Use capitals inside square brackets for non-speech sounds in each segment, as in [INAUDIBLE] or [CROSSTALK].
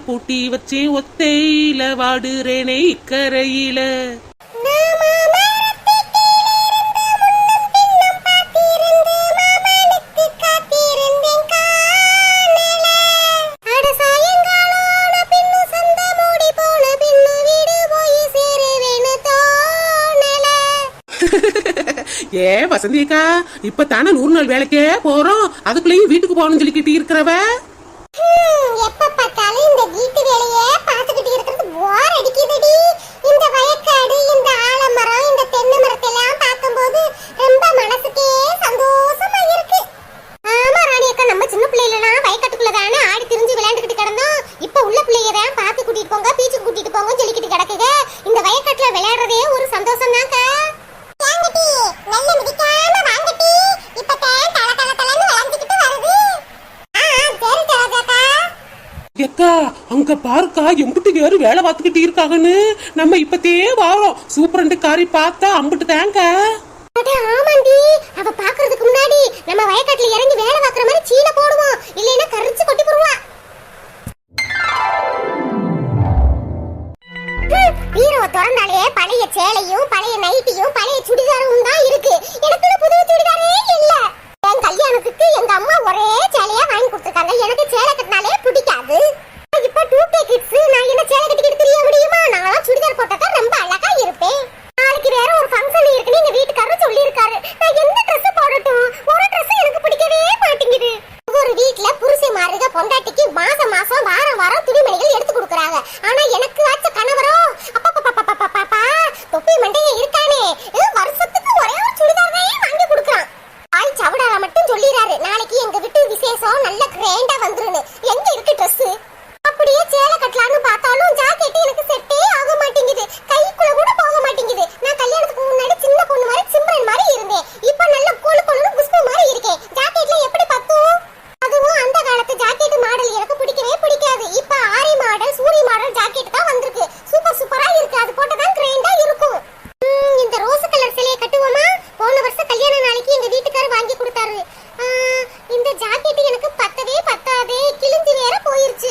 மூட்டி வச்சேன் ஒத்தையில வாடுறேனே இக்கரையில [LAUGHS] ஏ வசந்தியக்கா இப்ப தானே நூறு நாள் வேலைக்கே போறோம். அதுக்குள்ளேயும் வீட்டுக்கு போகணும்னு சொல்லிக்கிட்டு இருக்கிறவ எப்ப பார்த்தாலும் இந்த வீட்டு வேலையே பார்த்துக்கிட்டு இருக்கிறது போர் அடிக்குதுடி இந்த வயக்காடு இந்த ஆலமரம் இந்த தென்னை மரத்தை எல்லாம் பார்க்கும்போது ரொம்ப மனசுக்கே சந்தோஷமா இருக்கு ஆமா ராணி அக்கா நம்ம சின்ன பிள்ளைகளா வயக்காட்டுக்குள்ள தானே ஆடி திரிஞ்சு விளையாண்டுக்கிட்டு கிடந்தோம் இப்ப உள்ள பிள்ளைங்க தான் பார்த்து கூட்டிட்டு போங்க பீச்சுக்கு கூட்டிட்டு போங்க சொல்லிக்கிட்டு கிடக்குங்க இந்த வயக்காட்டுல விளையாடுறதே ஒரு சந்தோஷம் தான்க்கா வாங்கட்டி நல்ல மிதிக்காம வாங்கட்டி இப்ப தான் தல தல தலன்னு வளைஞ்சுக்கிட்டு வருது ஆ சரி ராஜாக்கா எக்கா அங்க பாருக்கா எம்பிட்டு வேறு வேலை பார்த்துக்கிட்டு இருக்காங்கன்னு. நம்ம இப்பத்தே வாரோம். சூப்பரண்டு காரி பார்த்தா அம்பிட்டு தேங்க விசேஷம் நல்ல கிராண்டா வந்துருன்னு எங்க இருக்கு Dress அப்படியே சேலை கட்டலாம்னு பார்த்தாலும் ஜாக்கெட் எனக்கு செட்டே ஆக மாட்டேங்குது கைக்குள்ள கூட போக மாட்டேங்குது நான் கல்யாணத்துக்கு முன்னாடி சின்ன பொண்ணு மாதிரி சிம்ரன் மாதிரி இருந்தேன் இப்போ நல்ல கொழு கொழுன்னு குஷ்பு மாதிரி இருக்கேன் ஜாக்கெட்ல எப்படி பத்தும் அதுவும் அந்த காலத்து ஜாக்கெட் மாடல் எனக்கு பிடிக்கவே பிடிக்காது இப்ப ஆரி மாடல் சூரி மாடல் ஜாக்கெட் தான் வந்திருக்கு சூப்பர் சூப்பரா இருக்கு அது போட்டா தான் கிராண்டா இருக்கும் ம், இந்த ரோஸ் கலர் சிலையை கட்டுவோமா போன வருஷம் கல்யாண நாளைக்கு எங்க வீட்டுக்காரர் வாங்கி கொடுத்தாரு ஆ, இந்த ஜாக்கெட் எனக்கு பத்தவே பத்தாதே கிழிஞ்சு வேற போயிருச்சு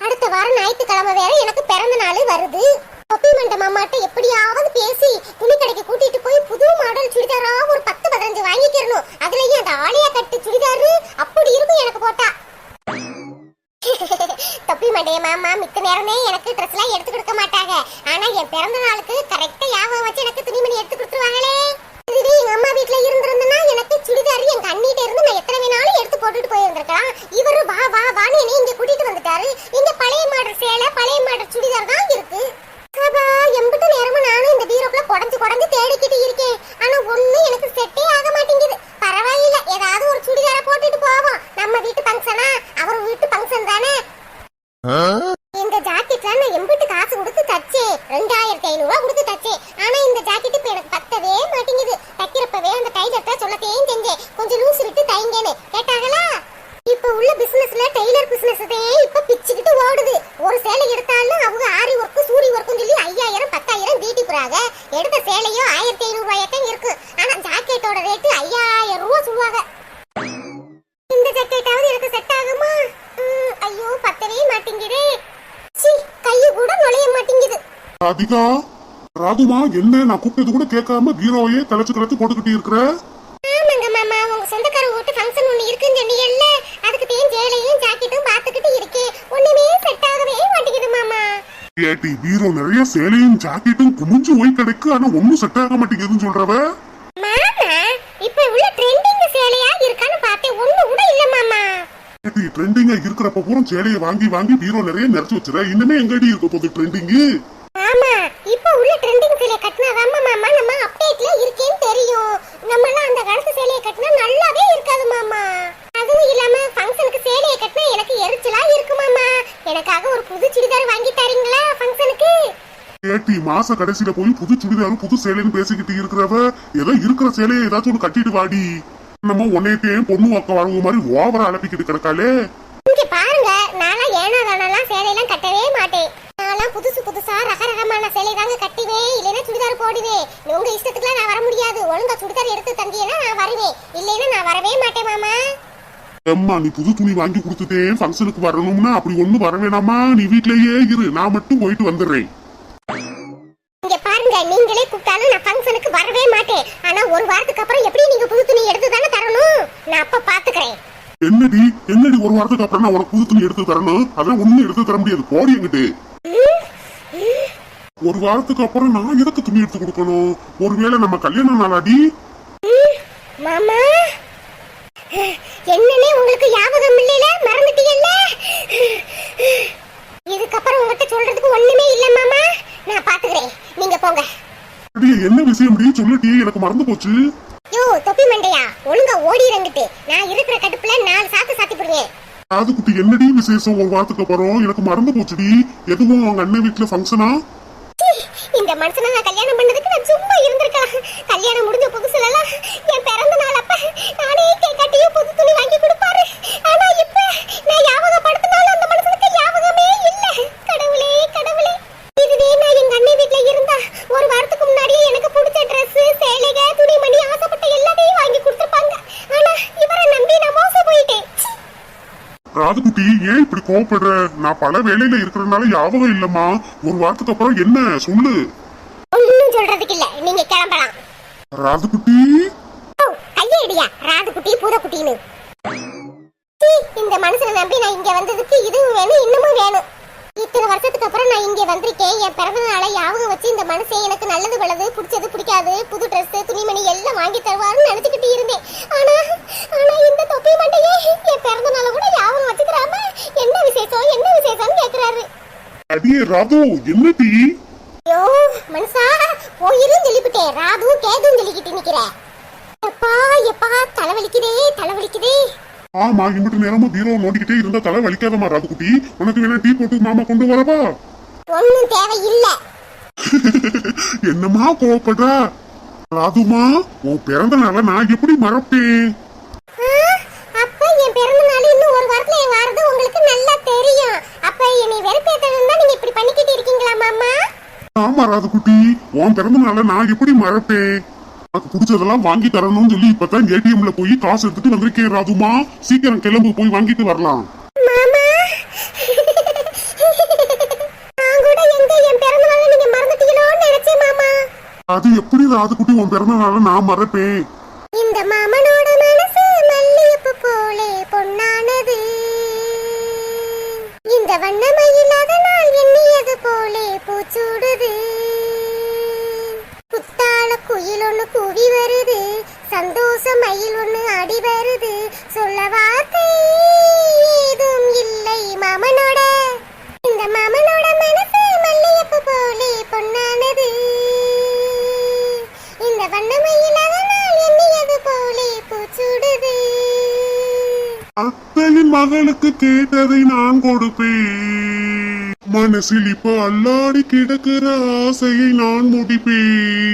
அடுத்த வாரம் ஞாயிற்றுக்கிழமை வேற எனக்கு பிறந்த நாள் வருது தொப்பி மண்ட மாமாட்ட எப்படியாவது பேசி துணி கடைக்கு கூட்டிட்டு போய் புது மாடல் சுடிதாரா ஒரு பத்து பதினஞ்சு வாங்கிக்கிறணும் அதுலயும் அந்த ஆலியா கட்டு சுடிதாரு அப்படி இருக்கும் எனக்கு போட்டா தொப்பி மண்டைய மாமா மித்த நேரமே எனக்கு ட்ரெஸ் எல்லாம் எடுத்து கொடுக்க மாட்டாங்க. ஆனா என் பிறந்த நாளுக்கு கரெக்டா ஞாபகம் வச்சு எனக்கு துணிமணி எடுத்து கொடுத்துருவாங்களே. இதுவே எங்க அம்மா வீட்ல இருந்திருந்தனா எனக்கு சுடிதார் என் கண்ணிட்ட இருந்து நான் எத்தனை வேணாலும் எடுத்து போட்டுட்டு போயிருந்திருக்கலாம். இவரு வா வா வான்னு என்னை இங்க கூட்டிட்டு வந்துட்டாரு. இங்க பழைய மாடல் சேலை பழைய மாடல் சுடிதார் தான் இருக்கு. சபா எம்பிட்டு நேரமும் நானும் இந்த பீரோக்குள்ள குடஞ்சு குடஞ்சு தேடிக்கிட்டு இருக்கேன். ஆனா ஒண்ணு எனக்கு செட்டே ஆக மாட்டேங்குது. பரவாயில்ல ஏதாவது ஒரு சுடிதார போட்டுட்டு போவோம். நம்ம வீட்டு ஃபங்க்ஷனா அவர் வீட்டு ஃபங்க்ஷன் தானே இந்த ஜாக்கெட்ல நான் எம்பிட்டு காசு கொடுத்து தச்சேன் ரெண்டாயிரத்தி ஐநூறு ரூபா கொடுத்து தச்சேன் ஆனா இந்த ஜாக்கெட் இப்ப எனக்கு பத்தவே மாட்டேங்குது தைக்கிறப்பவே அந்த டைலர்ட்ட சொல்லத்தையும் செஞ்சேன் கொஞ்சம் லூஸ் விட்டு தைங்கன்னு கேட்டாங்களா இப்ப உள்ள பிசினஸ்ல டெய்லர் பிசினஸ் இப்ப பிச்சுக்கிட்டு ஓடுது ஒரு சேலை எடுத்தாலும் அவங்க ஆரி ஒர்க் சூரி ஒர்க்கும் சொல்லி ஐயாயிரம் பத்தாயிரம் தீட்டி போறாங்க எடுத்த சேலையும் ஆயிரத்தி ஐநூறு ரூபாயத்தான் இருக்கு. ஆனா ஜாக்கெட்டோட ரேட்டு ஐயாயிரம் ரூபா சொல்லுவாங்க. இந்த ஜாக்கெட்டாவது எனக்கு செட் ஆகுமா? ஐயோ பத்தவே மாட்டேங்குதே. சி கைய கூட நுழைய மாட்டேங்குது. ராதிகா ராகுமா என்ன? நான் கூப்பிட்டது கூட கேட்காம பீரோவையே கலைச்சு கலத்து போட்டுக்கிட்டு இருக்கிறேன் ஆமாங்க மாமா உங்க சொந்தக்கார வீட்டு ஃபங்க்ஷன் ஒண்ணு இருக்குன்னு சொன்னீங்கல்ல அதுக்கு தேன் சேலையும் ஜாக்கெட்டும் பார்த்துக்கிட்டு இருக்கேன் ஒண்ணுமே செட் ஆகவே மாட்டேங்குது மாமா ஏட்டி பீரோ நிறைய சேலையும் ஜாக்கெட்டும் குமிஞ்சு போய் கிடக்கு. ஆனா ஒண்ணும் செட் ஆக மாட்டேங்குதுன்னு சொல்றவ? இப்ப உள்ள ட்ரெண்டிங் சேலையா இருக்கான்னு பார்த்தேன். ஒண்ணு கூட இல்ல மாமா. ஏட்டி ட்ரெண்டிங்கா இருக்கிறப்ப பூரா சேலையை வாங்கி வாங்கி பீரோ நிறைய நிறைச்சு வச்சுற. இன்னுமே எங்கடி இருக்க போகுது ட்ரெண்டிங்கு ஆமா இப்ப உள்ள ட்ரெண்டிங் சேலைய கட்டினாதாம்மா மாமா நம்ம அப்டேட்ல இருக்கேன்னு தெரியும் நம்ம எல்லாம் அந்த காலத்து சேலைய கட்டினா நல்லாவே இருக்காது மாமா அதுவும் இல்லாம ஃபங்க்ஷனுக்கு சேலைய கட்டினா எனக்கு எரிச்சலா இருக்கு மாமா எனக்காக ஒரு புது சுடிதார் வாங்கி தரீங்களா ஃபங்க்ஷனுக்கு ஏட்டி மாச கடைசியில போய் புது சுடிதாரும் புது சேலைன்னு பேசிக்கிட்டு இருக்கிறவ ஏதோ இருக்கிற சேலையை ஏதாச்சும் ஒண்ணு கட்டிட்டு வாடி. நம்ம உன்னையத்தையும் பொண்ணு வாக்க வாழ்வு மாதிரி ஓவரா அலப்பிக்கிட்டு கிடக்காளே. பாருங்க நான்லாம் ஏனா தானெல்லாம் சேலையெல்லாம் கட்டவே மாட்டேன். நான்லாம் புதுசு புதுசா ரக ரகமான சேலை தாங்க கட்டுவேன் இல்லைன்னா சுடிதார் போடுவேன். உங்க இஷ்டத்துக்குலாம் நான் வர முடியாது. ஒழுங்கா சுடிதார் எடுத்து தந்தீங்கன்னா நான் வருவேன். இல்லைன்னா நான் வரவே மாட்டேன் மாமா. அம்மா நீ புது துணி வாங்கி கொடுத்துட்டேன் ஃபங்க்ஷனுக்கு வரணும்னா அப்படி ஒண்ணு வர வேணாமா? நீ வீட்லயே இரு நான் மட்டும் போயிட்டு வந்துடுறேன். பாருங்க நீங்களே கூப்பிட்டாலும் நான் ஃபங்க்ஷனுக்கு வரவே மாட்டேன். ஆனா ஒரு வாரத்துக்கு அப்புறம் எப்படி நீங்க புது துணி எடுத்து தானே தரணும்? நான் அப்ப பாத்துக்கிறேன். என்னடி? என்னடி ஒரு வாரத்துக்கு அப்புறம் நான் உனக்கு புது துணி எடுத்து தரணும்? அதான் ஒண்ணும் எடுத்து தர முடியாது. போடி எங்கிட்டு ஒரு வாரத்துக்கு அப்புறம் நான் எதுக்கு துணி எடுத்து கொடுக்கணும்? ஒருவேளை நம்ம கல்யாண நாளாடி மாமா என்னன்னே உங்களுக்கு ஞாபகம் இல்லைல? மறந்துட்டீங்கல்ல இதுக்கப்புறம் உங்ககிட்ட சொல்றதுக்கு ஒண்ணுமே இல்ல மாமா. நான் பாத்துக்கிறேன். நீங்க போங்க. அடி என்ன விஷயம் டி சொல்லுடி எனக்கு மறந்து போச்சு. யோ தொப்பி மண்டையா? ஒழுங்கா ஓடிறங்கிட்டு நான் இருக்கிற கடுப்புல நாலு சாத்து சாத்தி போடுவேன். காது குட்டி என்னடி விசேஷம்? ஒரு வாரத்துக்கு அப்புறம் எனக்கு மறந்து போச்சுடி எதுவும் அவங்க அண்ணன் வீட்டுல ஃபங்க்ஷனா இந்த மனுஷனை நான் கல்யாணம் பண்ணதுக்கு நான் சும்மா இருந்திருக்கலாம். கல்யாணம் முடிஞ்ச புதுசுல எல்லாம் என் பிறந்த நாள் அப்ப நானே கேக் கட்டியும் புது துணி வாங்கி கொடுப்பாரு. ஆனா இப்ப நான் ஞாபகப்படுத்தினாலும் அந்த மனுஷனுக்கு ஞாபகமே இல்ல. கடவுளே கடவுளே இதுவே நான் எங்க அண்ணன் வீட்ல இருந்தா ஒரு வாரத்துக்கு முன்னாடியே எனக்கு பிடிச்ச Dress சேலைக துணிமணி ஆசைப்பட்ட எல்லாத்தையும் வாங்கி கொடுத்துருப்பாங்க ஆனா இவரை நம்பி நான் மோசம் போயிட்டேன் ச்சீ. ராதுகுட்டி ஏன் இப்படி கோவப்படுற? நான் பல வேலையில இருக்கிறதுனால ஞாபகம் இல்லம்மா. ஒரு வாரத்துக்கு அப்புறம் என்ன? சொல்லு. ஒண்ணும் சொல்றதுக்கு இல்ல. நீங்க கிளம்பலாம். ராதுகுட்டி கையடியா ராது குட்டி பூத குட்டின்னு. சீ, இந்த மனுஷனை நம்பி நான் இங்க வந்ததுக்கு இதுவும் வேணும் இன்னமும் வேணும். இத்தனை வருஷத்துக்கு அப்புறம் நான் இங்க வந்திருக்கேன். என் பிறந்த நாளை ஞாபகம் வச்சு இந்த மனுஷன் எனக்கு நல்லது வலது பிடிச்சது பிடிக்காது. புது Dress துணிமணி எல்லாம் வாங்கி தருவாருன்னு நினைச்சுக்கிட்டு இருந்தேன். ஆனா ஆனா இந்த தொப்பி மண்டையே என் பிறந்த நாளை கூட ஞாபகம் வச்சுக்கிறாம என்ன விசேஷம் என்ன விசேஷம்னு கேக்குறாரு. அடியே ராது என்னடி ஐயோ மனுஷா போயிரும் சொல்லிவிட்டேன். ராதுவும் கேதுவும் சொல்லிக்கிட்டு நிக்கிறேன். எப்பா எப்பா தலைவலிக்குதே தலைவலிக்குதே ஆமா இங்கிட்டு நேரமும் பீரோ நோண்டிக்கிட்டே இருந்தா தலை வலிக்காதமா ராதுகுட்டி உனக்கு வேணா டீ போட்டு மாமா கொண்டு வரவா? ஒன்னும் தேவையில்லை. [LAUGHS] என்னம்மா கோவப்படுற? ராதுமா உன் பிறந்த நாள நான் எப்படி மறப்பேன்? அப்ப என் பிறந்த நாள் இன்னும் ஒரு வாரத்துல என் வாரது உங்களுக்கு நல்லா தெரியும். அப்ப என்னை வெறுப்பேத்ததுன்னு தான் நீங்க இப்படி பண்ணிக்கிட்டு இருக்கீங்களா மாமா? ஆமா ராதுகுட்டி. உன் பிறந்த நாள நான் எப்படி மறப்பேன்? பிடிச்சதெல்லாம் வாங்கி தரணும்னு சொல்லி இப்பதான் ஏடிஎம்ல போய் காசு எடுத்துட்டு வந்திருக்கேன் ராதுமா. சீக்கிரம் கிளம்பு போய் வாங்கிட்டு வரலாம். மாமா. நான் கூட எங்க என் பிறந்த நாளை நீங்க மறந்துட்டீங்களோன்னு நினைச்சேன் மாமா. அது எப்படி ராதுகுட்டி உன் பிறந்த நாள நான் மறப்பேன்? இந்த மாமனோட மனசு மல்லிகைப்பூ போலே பொன்னானது. இந்த வண்ணமயிலாத நாள் எண்ணியது போலே பூச்சூடுது. குயில் ஒன்று கூவி வருது சந்தோஷ மயில் ஒன்று அடி வருது. சொல்ல வார்த்தை ஏதும் இல்லை மாமனோட. இந்த மாமனோட மனசு மல்லியப்பு போலே பொன்னானது. இந்த வண்ணமயிலாத அதனால் எண்ணியது போலே பூச்சூடுது. அத்தையின் மகளுக்கு கேட்டதை நான் கொடுப்பேன். மனசில் இப்ப அல்லாடி கிடக்கிற ஆசையை நான் முடிப்பேன்.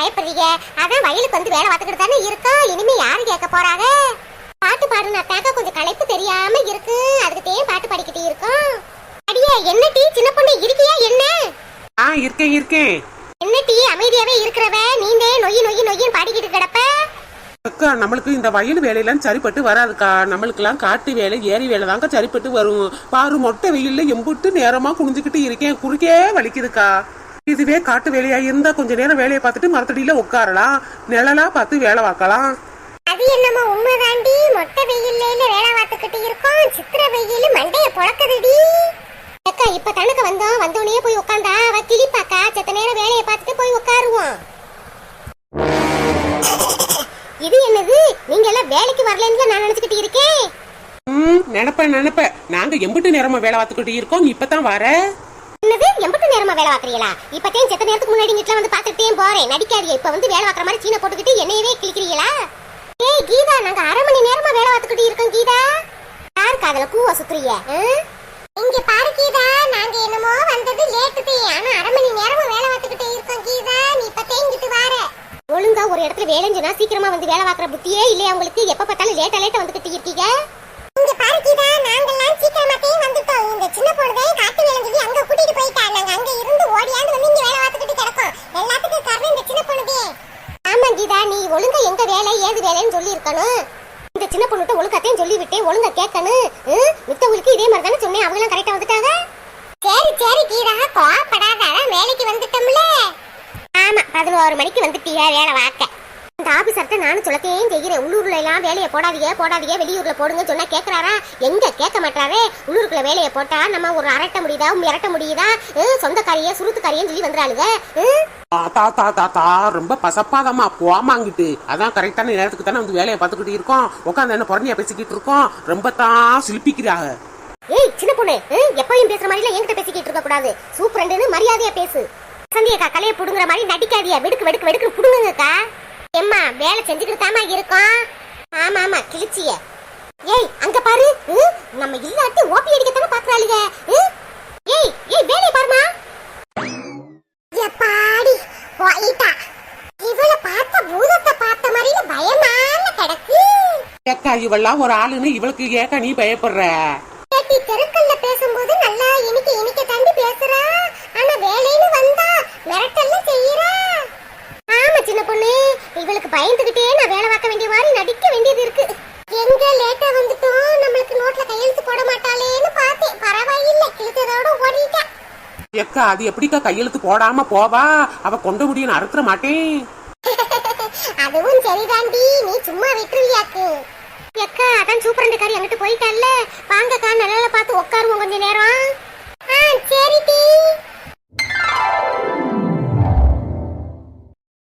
பயப்படுறீங்க? அதான் வயலுக்கு வந்து வேலை பார்த்துக்கிட்டு தானே இருக்கோம். இனிமே யாரு கேட்க போறாங்க? பாட்டு பாடுனாத்தாக்க கொஞ்சம் களைப்பு தெரியாம இருக்கு. அதுக்கு தேன் பாட்டு பாடிக்கிட்டு இருக்கோம் அடியே என்ன டீ? சின்ன பொண்ணு இருக்கியா என்ன? ஆ இருக்கேன் இருக்கேன். என்ன டீ? அமைதியாவே இருக்கிறவ நீந்தே நொய்யி நொய்யி நொய்யின்னு பாடிக்கிட்டு கிடப்ப? அக்கா நம்மளுக்கு இந்த வயல் வேலையெல்லாம் சரிப்பட்டு வராதுக்கா. நம்மளுக்கெல்லாம் காட்டு வேலை ஏரி வேலை தாங்க சரிப்பட்டு வரும். பாரு மொட்டை வெயில்ல எம்புட்டு நேரமா குனிஞ்சுக்கிட்டு இருக்கேன். குறுக்கே வலிக்குதுக்கா. இதுவே காட்டு வேலையா இருந்தா கொஞ்ச நேரம் வேலையை பார்த்துட்டு மரத்தடியில உட்காரலாம். நிழலா பார்த்து வேலை பார்க்கலாம். அது என்னமோ உண்மைதாண்டி. மொட்டை வெயில்ல வேலை பார்த்துக்கிட்டு இருக்கோம். சித்திர வெயில் மண்டைய பொழக்குதுடி. அக்கா இப்ப தனக்கு வந்தோம். வந்தோடனே போய் உட்காந்தா அவ கிளிப்பாக்கா. செத்த நேரம் வேலையை பார்த்துட்டு போய் உட்காருவோம். இது என்னது? நீங்க எல்லாம் வேலைக்கு வரலன்னு நான் நினைச்சுக்கிட்டு இருக்கேன். ம் நினைப்பேன் நினைப்பேன். நாங்க எம்பிட்டு நேரமா வேலை பார்த்துக்கிட்டு இருக்கோம். இப்பதான் வர. என்னது? எம்பட்டு நேரமா வேலை பார்க்கறீங்களா? இப்பத்தையும் செத்த நேரத்துக்கு முன்னாடி வீட்டுல வந்து பார்த்துட்டே போறேன். நடிக்காதீங்க. இப்ப வந்து வேலை பார்க்கற மாதிரி சீனை போட்டுக்கிட்டு என்னையவே கிளிக்கிறீங்களா ஏய் கீதா நாங்க அரை மணி நேரமா வேலை பார்த்துக்கிட்டு இருக்கோம் கீதா. யார் காதல கூவ சுத்துறிய இங்க பாரு கீதா. நாங்க என்னமோ வந்தது லேட்டு தான் ஆனா அரை மணி நேரமா வேலை பார்த்துக்கிட்டு இருக்கோம் கீதா. நீ இப்ப தேங்கிட்டு வார. ஒழுங்கா ஒரு இடத்துல வேலைஞ்சுனா சீக்கிரமா வந்து வேலை பார்க்கற புத்தியே இல்லையா உங்களுக்கு? எப்ப பார்த்தாலும் லேட்டா லேட்டா வந்துகிட்டு இருக்கீங்க? இங்க பாரு கீதா. நாங்கெல்லாம் சீக்கிரமா இல்லைன்னு சொல்லி இருக்கணும் இந்த சின்ன பொண்ணுகிட்ட ஒழுங்காத்தையும் சொல்லி விட்டேன் ஒழுங்கா கேட்கணும். ம், மித்தவங்களுக்கு இதே மாதிரி தானே சொன்னேன். அவங்க எல்லாம் கரெக்டா வந்துட்டாங்க? சரி சரி கீதா கோவப்படாத. வேலைக்கு வந்துட்டோம்ல. ஆமா பதினோரு மணிக்கு வந்துட்டியா வேலை வாக்க. ஆபீசர்ட்ட நானும் சொல்லத்தையும் செய்கிறேன். உள்ளூர்ல எல்லாம் வேலையை போடாதீங்க போடாதீங்க. வெளியூர்ல போடுங்க சொன்னா கேக்குறாரா? எங்க கேட்க மாட்டாரே? உள்ளூருக்குள்ள வேலையை போட்டா நம்ம ஒரு அரட்ட முடியுதா? மிரட்ட முடியுதா? சொந்தக்காரிய சுருத்துக்காரியும் சொல்லி வந்துறாளுங்க. ஹம். தாத்தா தா தாத்தா ரொம்ப பசப்பாதமா போமாங்கிட்டு அதான் கரெக்டான நேரத்துக்கு தானே வந்து வேலையை பார்த்துக்கிட்டு இருக்கோம். உட்காந்து என்ன புறணியா பேசிக்கிட்டு இருக்கோம். ரொம்ப தான் சிலிப்பிக்கிறாங்க. ஏய் சின்ன பொண்ணு எப்பயும் பேசுற மாதிரி என்கிட்ட பேசிக்கிட்டு இருக்க கூடாது. சூப்பரண்டுன்னு மரியாதையா பேசு. சந்தியக்கா கலையை புடுங்குற மாதிரி நடிக்காதியா வெடுக்கு வெடுக்கு வெடுக்கு புடுங்குங்கக்கா. எம்மா வேலை செஞ்சுக்கிட்டு தாமா இருக்கோம். ஆமா ஆமா கிழிச்சிய. ஏய் அங்க பாரு நம்ம இல்லாட்டி ஓபி அடிக்கத்தானே பாக்குறாளுங்க ஏய் ஏய் வேலையை பாருமா. எப்பாடி போயிட்டா. இவள பார்த்த பூதத்தை பார்த்த மாதிரி பயமான கிடக்கு. ஏக்கா இவெல்லாம் ஒரு ஆளுன்னு இவளுக்கு ஏக்கா நீ பயப்படுற கேட்டி தெருக்கல்ல பேசும்போது நல்லா இனிக்க இனிக்க தாண்டி பேசுறா ஆனா வேலைன்னு வந்தா மிரட்டல்ல செய்யறா ஆமா சின்ன பொண்ணு இவளுக்கு பயந்துகிட்டே நான் வேலை பார்க்க வேண்டிய மாதிரி நடிக்க வேண்டியது இருக்கு எங்க லேட்டா வந்துட்டோம் நம்மளுக்கு நோட்ல கையெழுத்து போட மாட்டாளேன்னு பார்த்தேன் பரவாயில்லை கிழிச்சதோட ஓடிட்டா எக்கா அது எப்படிக்கா கையெழுத்து போடாம போவா? அவ கொண்ட முடியும் அறுத்துற மாட்டேன். [LAUGHS] அதுவும் சரிதாண்டி. நீ சும்மா விட்டுருவியாக்கு. எக்கா அதான் சூப்பரண்டுக்காரி அங்கிட்டு போயிட்டால வாங்கக்கா நல்லா பார்த்து உட்காருவோம் கொஞ்ச நேரம். ஆ சரி